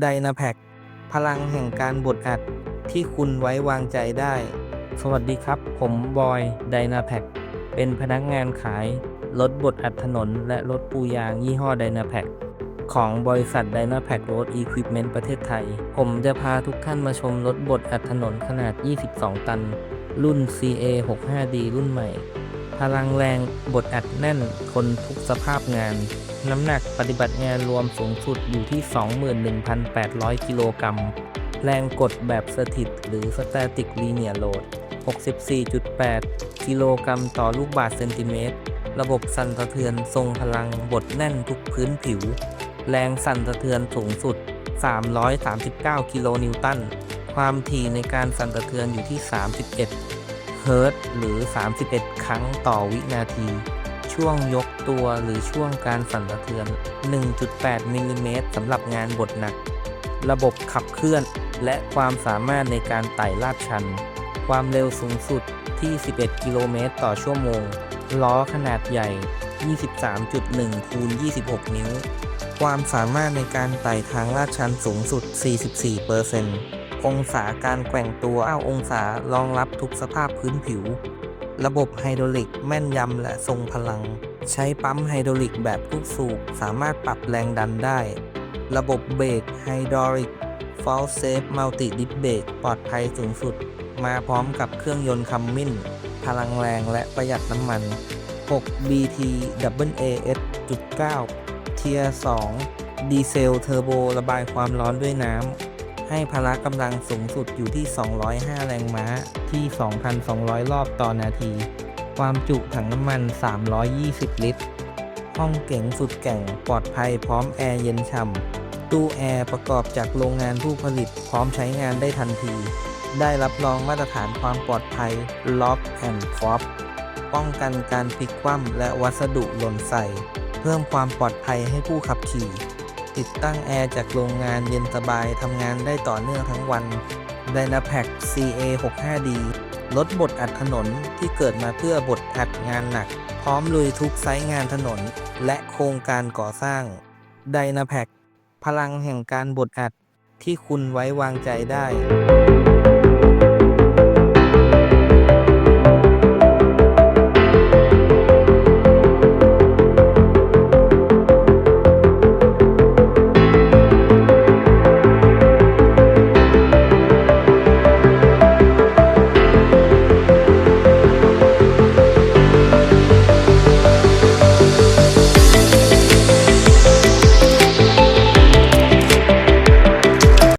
ไดนาแพคพลังแห่งการบดอัดที่คุณไว้วางใจได้ สวัสดีครับ ผมบอยไดนาแพคเป็นพนักงานขาย รถบดอัดถนน และรถปูยางยี่ห้อไดนาแพคของบริษัท d y n a p a c Road Equipment ประเทศไทย ผมจะพาทุกท่านมาชมรถบดอัดถนนขนาด 22 ตัน รุ่น CA 65D รุ่นใหม่ พลังแรงบดอัดแน่นทนทุกสภาพงาน น้ำหนักปฏิบัติงานรวมสูงสุดอยู่ที่ 21,800 กิโลกรัม แรงกดแบบสถิตหรือ Static Linear Load 64.8 กิโลกรัมต่อลูกบาศก์เซนติเมตร ระบบสั่นสะเทือนทรงพลังบดแน่นทุกพื้นผิว แรงสั่นสะเทือนสูงสุด 339 กิโลนิวตัน ความถี่ในการสั่นสะเทือนอยู่ที่ 31 เฮิร์ตหรือ 31 ครั้งต่อวินาที ช่วงยกตัวหรือช่วงการสั่นสะเทือน 1.8 มิลลิเมตรสำหรับงานบดหนัก ระบบขับเคลื่อน และความสามารถในการไต่ลาดชัน ความเร็วสูงสุดที่ 11 กิโลเมตรต่อชั่วโมง ล้อขนาดใหญ่ 23.1 คูณ 26 นิ้ว ความสามารถในการไต่ทางลาดชันสูงสุด 44% องศาการแกว่งตัว 9 องศารองรับทุกสภาพพื้นผิว ระบบไฮดรอลิกแม่นยำและทรงพลัง ใช้ปั๊มไฮดรอลิกแบบลูกสูบสามารถปรับแรงดันได้ ระบบเบรกไฮดรอลิก f a l s Safe Multi Disc Brake ปลอดภัยสูงสุด มาพร้อมกับเครื่องยนต์คัมมินพลังแรงและประหยัดน้ำมัน 6 BT AAS 9เทียร์2ดีเซลเทอร์โบระบายความร้อนด้วยน้ำ ให้พละกำลังสูงสุดอยู่ที่ 205 แรงม้าที่ 2,200 รอบต่อนาที ความจุถังน้ำมัน 320 ลิตร ห้องเก๋งสุดแก่งปลอดภัยพร้อมแอร์เย็นฉ่ำ ตู้แอร์ประกอบจากโรงงานผู้ผลิตพร้อมใช้งานได้ทันที ได้รับรองมาตรฐานความปลอดภัย Lock and Prop ป้องกันการพลิกคว่ำและวัสดุหล่นใส่ เพิ่มความปลอดภัยให้ผู้ขับขี่ ติดตั้งแอร์จากโรงงานเย็นสบายทำงานได้ต่อเนื่องทั้งวัน d y n a p a c CA 65D ลดบดอัดถนนที่เกิดมาเพื่อบดอัดงานหนัก พร้อมลุยทุกไซต์งานถนน และโครงการก่อสร้าง d y n a p a c พลังแห่งการบดอัดที่คุณไว้วางใจได้